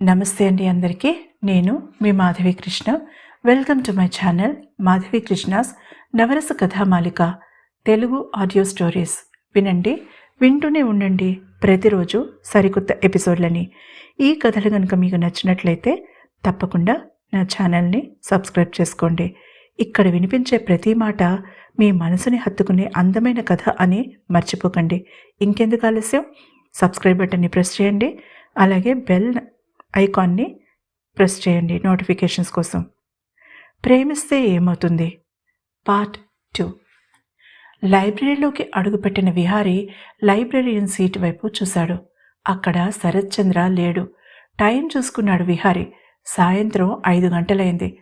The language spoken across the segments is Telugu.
నమస్తే అండి అందరికీ. నేను మీ Madhavi Krishna. Welcome to my channel Madhavi Krishna's Navarasa Kathamalika Telugu audio stories. వినండి వింటూనే ఉండండి. ప్రతిరోజు సరికొత్త ఎపిసోడ్లని. ఈ కథలు కనుక మీకు నచ్చినట్లయితే తప్పకుండా నా ఛానల్ని సబ్స్క్రైబ్ చేసుకోండి. ఇక్కడ వినిపించే ప్రతి మాట మీ మనసుని హత్తుకునే అందమైన కథ అని మర్చిపోకండి. ఇంకెందుకు ఆలస్యం? సబ్స్క్రైబ్ బటన్ని ప్రెస్ చేయండి. అలాగే బెల్ ఐకాన్ని ప్రెస్ చేయండి నోటిఫికేషన్స్ కోసం. ప్రేమిస్తే ఏమవుతుంది? Part two. లైబ్రరీలోకి అడుగుపెట్టిన విహారి లైబ్రరీయన్ సీట్ వైపు చూశాడు. అక్కడ శరత్ చంద్ర లేడు. టైం చూసుకున్నాడు విహారి. సాయంత్రం ఐదు గంటలైంది.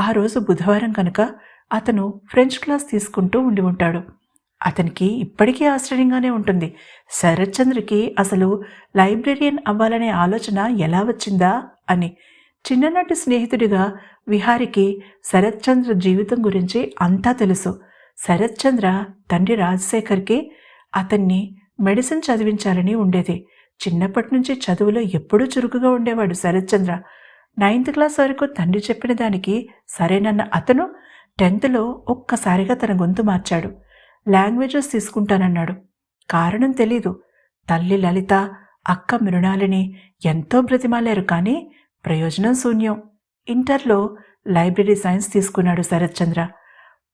ఆ రోజు బుధవారం కనుక అతను ఫ్రెంచ్ క్లాస్ తీసుకుంటూ ఉండి ఉంటాడు. అతనికి ఇప్పటికీ ఆశ్చర్యంగానే ఉంటుంది. శరత్ చంద్రకి అసలు లైబ్రేరియన్ అవ్వాలనే ఆలోచన ఎలా వచ్చిందా అని. చిన్ననాటి స్నేహితుడిగా విహారికి శరత్చంద్ర జీవితం గురించి అంతా తెలుసు. శరత్చంద్ర తండ్రి రాజశేఖర్కి అతన్ని మెడిసిన్ చదివించాలని ఉండేది. చిన్నప్పటి నుంచి చదువులో ఎప్పుడూ చురుకుగా ఉండేవాడు శరత్చంద్ర. నైన్త్ క్లాస్ వరకు తండ్రి చెప్పిన దానికి సరేనన్న అతను టెన్త్లో ఒక్కసారిగా తన గొంతు మార్చాడు. లాంగ్వేజెస్ తీసుకుంటానన్నాడు. కారణం తెలీదు. తల్లి లలిత అక్క మృణాలిని ఎంతో బ్రతిమాలేరు కానీ ప్రయోజనం శూన్యం. ఇంటర్లో లైబ్రరీ సైన్స్ తీసుకున్నాడు శరత్ చంద్ర.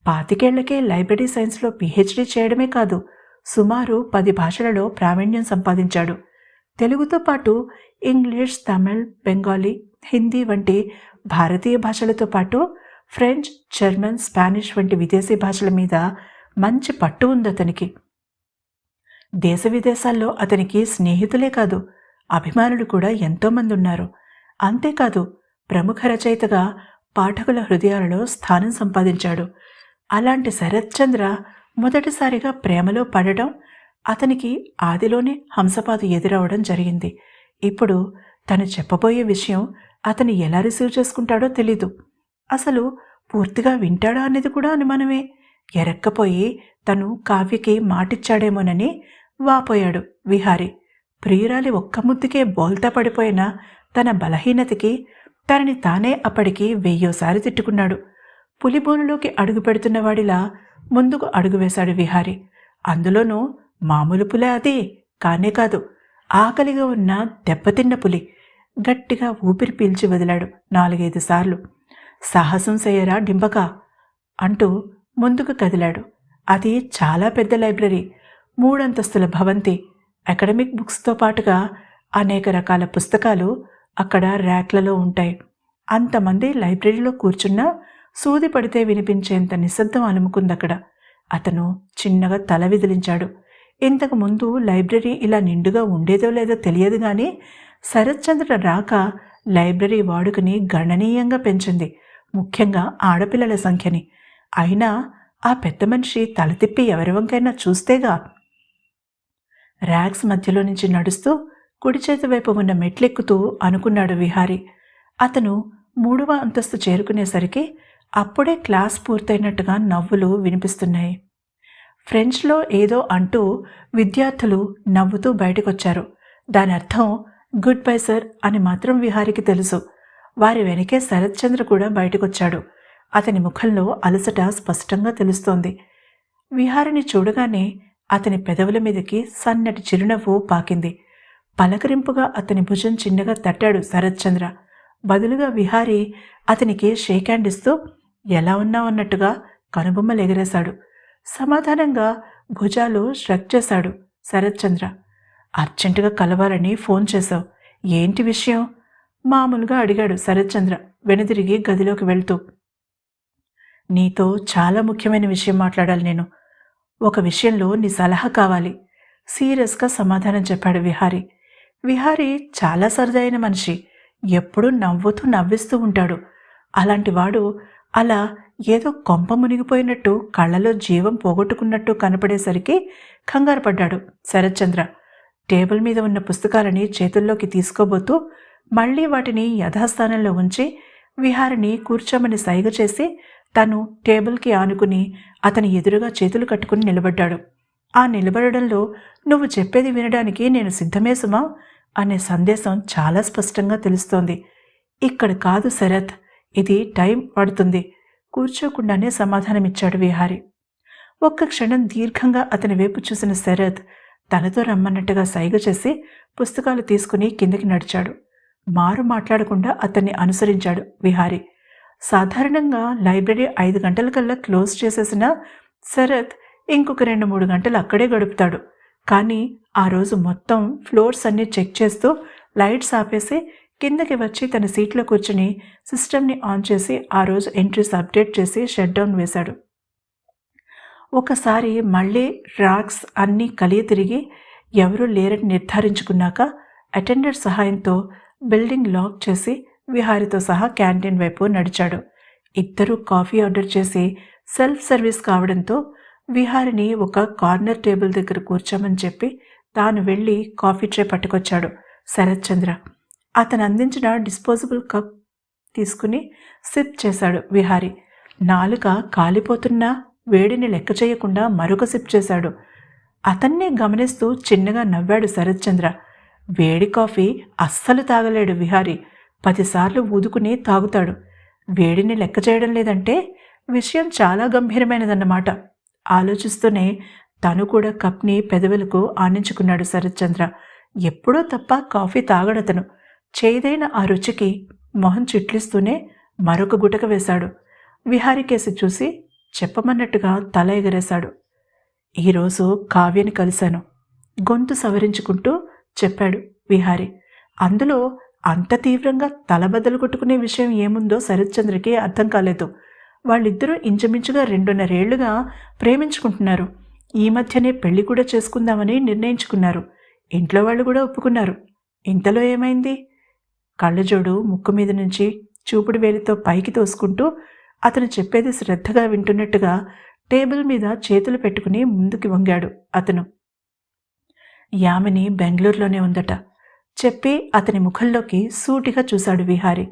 పాతికేళ్ళకే లైబ్రరీ సైన్స్లో పిహెచ్డీ చేయడమే కాదు సుమారు పది భాషలలో ప్రావీణ్యం సంపాదించాడు. తెలుగుతో పాటు ఇంగ్లీష్ తమిళ్ బెంగాలీ హిందీ వంటి భారతీయ భాషలతో పాటు ఫ్రెంచ్ జర్మన్ స్పానిష్ వంటి విదేశీ భాషల మీద మంచి పట్టు ఉంది అతనికి. దేశ విదేశాల్లో అతనికి స్నేహితులే కాదు అభిమానులు కూడా ఎంతోమంది ఉన్నారు. అంతేకాదు ప్రముఖ రచయితగా పాఠకుల హృదయాలలో స్థానం సంపాదించాడు. అలాంటి శరత్చంద్ర మొదటిసారిగా ప్రేమలో పడడం అతనికి ఆదిలోనే హంసపాదు ఎదురవడం జరిగింది. ఇప్పుడు తను చెప్పబోయే విషయం అతను ఎలా రిసీవ్ చేసుకుంటాడో తెలీదు. అసలు పూర్తిగా వింటాడా అనేది కూడా అనుమానమే. ఎరక్కపోయి తను కావ్యకి మాటిచ్చాడేమోనని వాపోయాడు విహారి. ప్రియురాలి ఒక్క ముద్దుకే బోల్తా పడిపోయిన తన బలహీనతకి తనని తానే అప్పటికి వెయ్యోసారి తిట్టుకున్నాడు. పులిబోనులోకి అడుగు పెడుతున్నవాడిలా ముందుకు అడుగు వేశాడు విహారి. అందులోనూ మామూలు పులే అది కానే కాదు. ఆకలిగా ఉన్న దెబ్బతిన్న పులి గట్టిగా ఊపిరి పీల్చి వదిలాడు నాలుగైదు సార్లు. సాహసం చేయరా డింబక అంటూ ముందుకు కదిలాడు అది చాలా పెద్ద లైబ్రరీ. మూడంతస్తుల భవంతి. అకాడమిక్ బుక్స్తో పాటుగా అనేక రకాల పుస్తకాలు అక్కడ ర్యాక్లలో ఉంటాయి. అంతమంది లైబ్రరీలో కూర్చున్నా సూది పడితే వినిపించేంత నిశ్శబ్దం అలుముకుందక్కడ. అతను చిన్నగా తల విదిలించాడు. ఇంతకు ముందు లైబ్రరీ ఇలా నిండుగా ఉండేదో లేదో తెలియదు కానీ శరత్చంద్ర రాక లైబ్రరీ వాడుకని గణనీయంగా పెంచింది. ముఖ్యంగా ఆడపిల్లల సంఖ్యని. అయినా ఆ పెద్ద మనిషి తల తిప్పి ఎవరి వంకైనా చూస్తేగా. ర్యాక్స్ మధ్యలో నుంచి నడుస్తూ కుడి చేతి వైపు ఉన్న మెట్లెక్కుతూ అనుకున్నాడు విహారి. అతను మూడవ అంతస్తు చేరుకునేసరికి అప్పుడే క్లాస్ పూర్తయినట్టుగా నవ్వులు వినిపిస్తున్నాయి. ఫ్రెంచ్లో ఏదో అంటూ విద్యార్థులు నవ్వుతూ బయటకొచ్చారు. దాని అర్థం గుడ్ బై సార్ అని మాత్రం విహారికి తెలుసు. వారి వెనకే శరత్చంద్ర కూడా బయటకొచ్చాడు. అతని ముఖంలో అలసట స్పష్టంగా తెలుస్తోంది. విహారిని చూడగానే అతని పెదవుల మీదకి సన్నటి చిరునవ్వు పాకింది. పలకరింపుగా అతని భుజం చిన్నగా తట్టాడు శరత్చంద్ర బదులుగా విహారి అతనికి షేక్ హ్యాండ్ ఇస్తూ ఎలా ఉన్నావన్నట్టుగా కనుబొమ్మలు ఎగరేశాడు. సమాధానంగా భుజాలు ష్రక్ చేశాడు శరత్చంద్ర అర్జెంటుగా కలవాలని ఫోన్ చేశావు. ఏంటి విషయం? మామూలుగా అడిగాడు శరత్చంద్ర వెనుదిరిగి గదిలోకి వెళ్తూ. నీతో చాలా ముఖ్యమైన విషయం మాట్లాడాలి నేను. ఒక విషయంలో నీ సలహా కావాలి. సీరియస్గా సమాధానం చెప్పాడు విహారి. విహారి చాలా సరదైన మనిషి. ఎప్పుడూ నవ్వుతూ నవ్విస్తూ ఉంటాడు. అలాంటి వాడు అలా ఏదో కొంప మునిగిపోయినట్టు కళ్ళలో జీవం పోగొట్టుకున్నట్టు కనపడేసరికి కంగారు పడ్డాడు శరత్చంద్ర. టేబుల్ మీద ఉన్న పుస్తకాలని చేతుల్లోకి తీసుకోబోతూ మళ్ళీ వాటిని యథాస్థానంలో ఉంచి విహారిని కూర్చోమని సైగ చేసి తను టేబుల్కి ఆనుకుని అతని ఎదురుగా చేతులు కట్టుకుని నిలబడ్డాడు. ఆ నిలబడడంలో నువ్వు చెప్పేది వినడానికి నేను సిద్ధమే సుమా అనే సందేశం చాలా స్పష్టంగా తెలుస్తోంది. ఇక్కడ కాదు శరత్ ఇది టైం పడుతుంది. కూర్చోకుండానే సమాధానమిచ్చాడు విహారి. ఒక్క క్షణం దీర్ఘంగా అతని వైపు చూసిన శరత్ తనతో రమ్మన్నట్టుగా సైగ చేసి పుస్తకాలు తీసుకుని కిందకి నడిచాడు. మారు మాట్లాడకుండా అతన్ని అనుసరించాడు విహారి. సాధారణంగా లైబ్రరీ ఐదు గంటలకల్లా క్లోజ్ చేసేసిన శరత్ ఇంకొక రెండు మూడు గంటలు అక్కడే గడుపుతాడు. కానీ ఆ రోజు మొత్తం ఫ్లోర్స్ అన్నీ చెక్ చేస్తూ లైట్స్ ఆపేసి కిందకి వచ్చి తన సీట్లో కూర్చుని సిస్టమ్ని ఆన్ చేసి ఆ రోజు ఎంట్రీస్ అప్డేట్ చేసి షట్ డౌన్ వేశాడు. ఒకసారి మళ్ళీ రాక్స్ అన్నీ కలిగి తిరిగి ఎవరూ లేరని నిర్ధారించుకున్నాక అటెండర్ సహాయంతో బిల్డింగ్ లాక్ చేసి విహారితో సహా క్యాంటీన్ వైపు నడిచాడు. ఇద్దరూ కాఫీ ఆర్డర్ చేసి సెల్ఫ్ సర్వీస్ కావడంతో విహారిని ఒక కార్నర్ టేబుల్ దగ్గర కూర్చోమని చెప్పి తాను వెళ్ళి కాఫీ ట్రే పట్టుకొచ్చాడు. శరత్ చంద్ర అతను అందించిన డిస్పోజబుల్ కప్ తీసుకుని సిప్ చేశాడు విహారి. నాలుక కాలిపోతున్నా వేడిని లెక్క చేయకుండా మరొక సిప్ చేశాడు. అతన్నే గమనిస్తూ చిన్నగా నవ్వాడు శరత్ చంద్ర. వేడి కాఫీ అస్సలు తాగలేడు విహారి. పదిసార్లు ఊదుకుని తాగుతాడు. వేడిని లెక్క చేయడం లేదంటే విషయం చాలా గంభీరమైనదన్నమాట. ఆలోచిస్తూనే తను కూడా కప్ని పెదవులకు ఆనించుకున్నాడు శరత్చంద్ర. ఎప్పుడో తప్ప కాఫీ తాగడతను. చేదైన ఆ రుచికి మొహం చిట్లిస్తూనే మరొక గుటక వేశాడు. విహారికేసి చూసి చెప్పమన్నట్టుగా తల ఎగరేశాడు. ఈరోజు కావ్యని కలిశాను. గొంతు సవరించుకుంటూ చెప్పాడు విహారి. అందులో అంత తీవ్రంగా తలబద్దలు కొట్టుకునే విషయం ఏముందో శరత్చంద్రకి అర్థం కాలేదు. వాళ్ళిద్దరూ ఇంచుమించుగా రెండున్నరేళ్ళుగా ప్రేమించుకుంటున్నారు. ఈ మధ్యనే పెళ్ళి కూడా చేసుకుందామని నిర్ణయించుకున్నారు. ఇంట్లో వాళ్ళు కూడా ఒప్పుకున్నారు. ఇంతలో ఏమైంది? కళ్ళజోడు ముక్కు మీద నుంచి చూపుడు వేలితో పైకి తోసుకుంటూ అతను చెప్పేది శ్రద్ధగా వింటున్నట్టుగా టేబుల్ మీద చేతులు పెట్టుకుని ముందుకి వంగాడు అతను. యామిని బెంగళూరులోనే ఉందట. చెప్పి అతని ముఖంలోకి సూటిగా చూశాడు విహారి.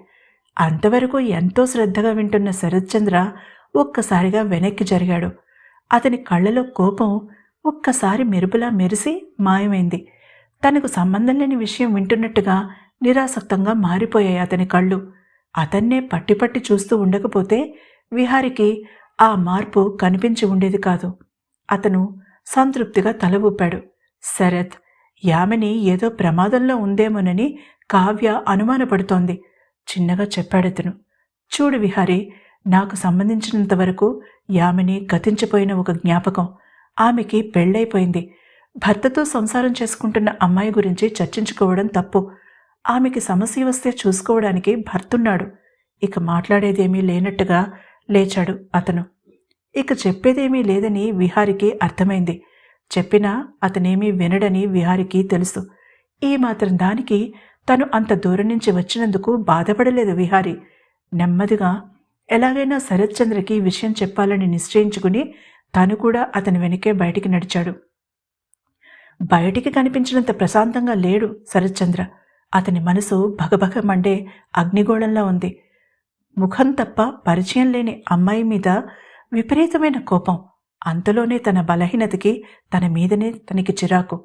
అంతవరకు ఎంతో శ్రద్ధగా వింటున్న శరత్చంద్ర ఒక్కసారిగా వెనక్కి జరిగాడు. అతని కళ్ళలో కోపం ఒక్కసారి మెరుపులా మెరిసి మాయమైంది. తనకు సంబంధం లేని విషయం వింటున్నట్టుగా నిరాసక్తంగా మారిపోయాయి అతని కళ్ళు. అతన్నే పట్టి పట్టి చూస్తూ ఉండకపోతే విహారికి ఆ మార్పు కనిపించి ఉండేది కాదు. అతను సంతృప్తిగా తల ఊపాడు. శరత్ యామిని ఏదో ప్రమాదంలో ఉందేమోనని కావ్య అనుమానపడుతోంది. చిన్నగా చెప్పాడతను చూడు విహారి నాకు సంబంధించినంత వరకు యామిని గతించిపోయిన ఒక జ్ఞాపకం. ఆమెకి పెళ్ళైపోయింది. భర్తతో సంసారం చేసుకుంటున్న అమ్మాయి గురించి చర్చించుకోవడం తప్పు. ఆమెకి సమస్య వస్తే చూసుకోవడానికి భర్తున్నాడు. ఇక మాట్లాడేదేమీ లేనట్టుగా లేచాడు అతను. ఇక చెప్పేదేమీ లేదని విహారికి అర్థమైంది. చెప్పినా అతనేమీ వినడని విహారికి తెలుసు. ఈ మాత్రం దానికి తను అంత దూరం నుంచి వచ్చినందుకు బాధపడలేదు విహారి. నెమ్మదిగా ఎలాగైనా శరత్చంద్రకి విషయం చెప్పాలని నిశ్చయించుకుని తను కూడా అతని వెనకే బయటికి నడిచాడు. బయటికి కనిపించినంత ప్రశాంతంగా లేడు శరత్చంద్ర అతని మనసు భగభగ మండే అగ్నిగోళంలో ఉంది. ముఖం తప్ప పరిచయం లేని అమ్మాయి మీద విపరీతమైన కోపం. అంతలోనే తన బలహీనతకి తన మీదనే తనకి చిరాకు.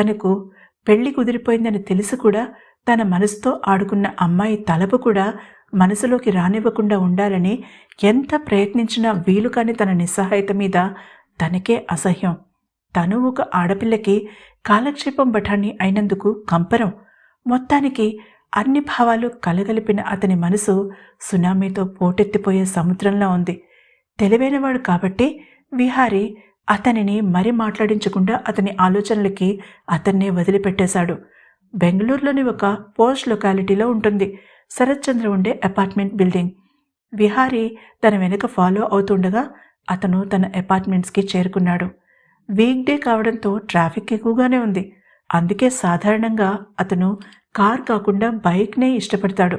తనకు పెళ్ళి కుదిరిపోయిందని తెలిసి కూడా తన మనసుతో ఆడుకున్న అమ్మాయి తలపు కూడా మనసులోకి రానివ్వకుండా ఉండాలని ఎంత ప్రయత్నించినా వీలు కాని తన నిస్సహాయత మీద తనకే అసహ్యం. తను ఒక ఆడపిల్లకి కాలక్షేపం బఠాన్ని అయినందుకు కంపరం. మొత్తానికి అన్ని భావాలు కలగలిపిన అతని మనసు సునామీతో పోటెత్తిపోయే సముద్రంలో ఉంది. తెలివైనవాడు కాబట్టి విహారి అతనిని మరి మాట్లాడించకుండా అతని ఆలోచనలకి అతన్నే వదిలిపెట్టేశాడు. బెంగళూరులోని ఒక పోస్ట్ లొకాలిటీలో ఉంటుంది. శరత్చంద్ర ఉండే అపార్ట్మెంట్ బిల్డింగ్. విహారి తన వెనుక ఫాలో అవుతుండగా అతను తన అపార్ట్మెంట్స్కి చేరుకున్నాడు. వీక్ డే కావడంతో ట్రాఫిక్ ఎక్కువగానే ఉంది. అందుకే సాధారణంగా అతను కార్ కాకుండా బైక్నే ఇష్టపడతాడు.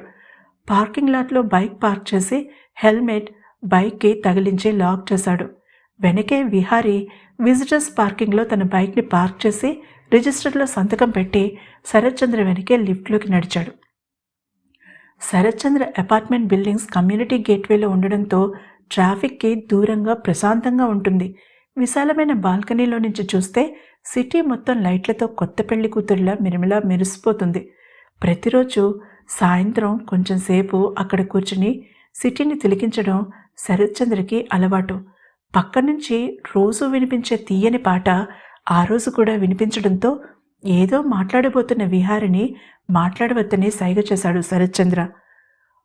పార్కింగ్ లాట్లో బైక్ పార్క్ చేసి హెల్మెట్ బైక్కి తగిలించి లాక్ చేశాడు. వెనకే విహారి విజిటర్స్ పార్కింగ్లో తన బైక్ని పార్క్ చేసి రిజిస్టర్లో సంతకం పెట్టి శరత్చంద్ర వెనకే లిఫ్ట్లోకి నడిచాడు. శరత్చంద్ర అపార్ట్మెంట్ బిల్డింగ్స్ కమ్యూనిటీ గేట్వేలో ఉండడంతో ట్రాఫిక్కి దూరంగా ప్రశాంతంగా ఉంటుంది. విశాలమైన బాల్కనీలో నుంచి చూస్తే సిటీ మొత్తం లైట్లతో కొత్త పెళ్ళి కూతురిలా మిరిమిలా మెరిసిపోతుంది. ప్రతిరోజు సాయంత్రం కొంచెం సేపు అక్కడ కూర్చుని సిటీని తిలికించడం శరత్చంద్రకి అలవాటు. పక్క నుంచి రోజు వినిపించే తీయని పాట ఆ రోజు కూడా వినిపించడంతో ఏదో మాట్లాడబోతున్న విహారిని మాట్లాడవద్దని సైగ చేశాడు శరత్చంద్ర.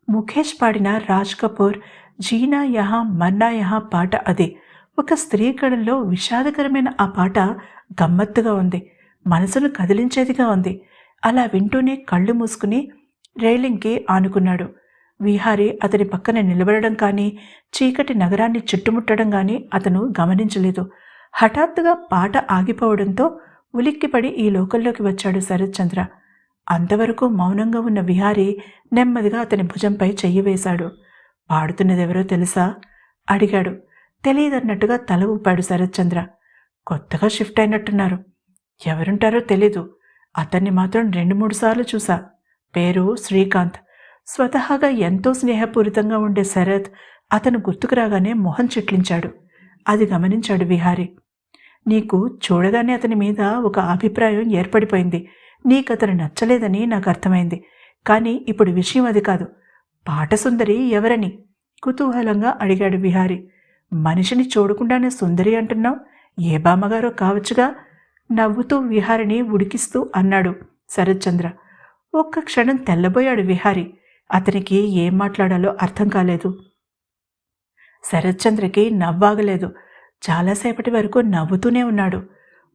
ముఖేష్ పాడిన రాజ్ కపూర్ జీనా యహా మన్నా యహా పాట అదే. ఒక స్త్రీ కళలో విషాదకరమైన ఆ పాట గమ్మత్తుగా ఉంది. మనసును కదిలించేదిగా ఉంది. అలా వింటూనే కళ్ళు మూసుకుని రైలింగ్కి ఆనుకున్నాడు. విహారీ అతని పక్కన నిలబడడం కానీ చీకటి నగరాన్ని చుట్టుముట్టడం కానీ అతను గమనించలేదు. హఠాత్తుగా పాట ఆగిపోవడంతో ఉలిక్కిపడి ఈ లోకంలోకి వచ్చాడు శరత్చంద్ర. అంతవరకు మౌనంగా ఉన్న విహారీ నెమ్మదిగా అతని భుజంపై చెయ్యి వేశాడు. పాడుతున్నదెవరో తెలుసా? అడిగాడు. తెలియదన్నట్టుగా తల ఊపాడు శరత్చంద్ర. కొత్తగా షిఫ్ట్ అయినట్టున్నారు. ఎవరుంటారో తెలీదు. అతన్ని మాత్రం రెండు మూడు సార్లు చూసా. పేరు శ్రీకాంత్. స్వతహాగా ఎంతో స్నేహపూరితంగా ఉండే శరత్ అతను గుర్తుకు రాగానే మొహం చిట్లించాడు. అది గమనించాడు విహారీ. నీకు చూడగానే అతని మీద ఒక అభిప్రాయం ఏర్పడిపోయింది. నీకు అతను నచ్చలేదని నాకు అర్థమైంది. కానీ ఇప్పుడు విషయం అది కాదు. పాటసుందరి ఎవరని? కుతూహలంగా అడిగాడు విహారీ. మనిషిని చూడకుండానే సుందరి అంటున్నావు? ఏ బామ్మగారో కావచ్చుగా? నవ్వుతూ విహారిని ఉడికిస్తూ అన్నాడు శరత్చంద్ర. ఒక్క క్షణం తెల్లబోయాడు విహారి. అతనికి ఏం మాట్లాడాలో అర్థం కాలేదు. శరత్చంద్రకి నవ్వాగలేదు. చాలాసేపటి వరకు నవ్వుతూనే ఉన్నాడు.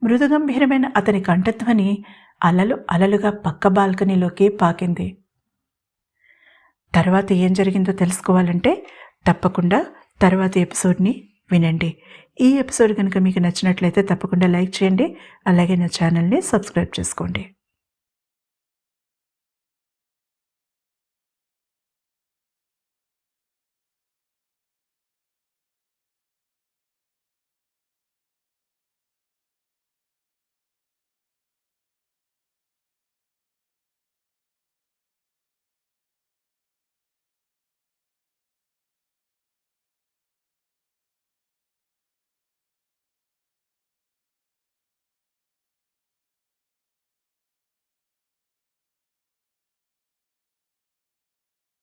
మృదుగంభీరమైన అతని కంఠధ్వని అలలు అలలుగా పక్క బాల్కనీలోకి పాకింది. తర్వాత ఏం జరిగిందో తెలుసుకోవాలంటే తప్పకుండా తర్వాత ఎపిసోడ్ని వినండి. ఈ ఎపిసోడ్ కనుక మీకు నచ్చినట్లయితే తప్పకుండా లైక్ చేయండి. అలాగే నా ఛానల్ని సబ్స్క్రైబ్ చేసుకోండి.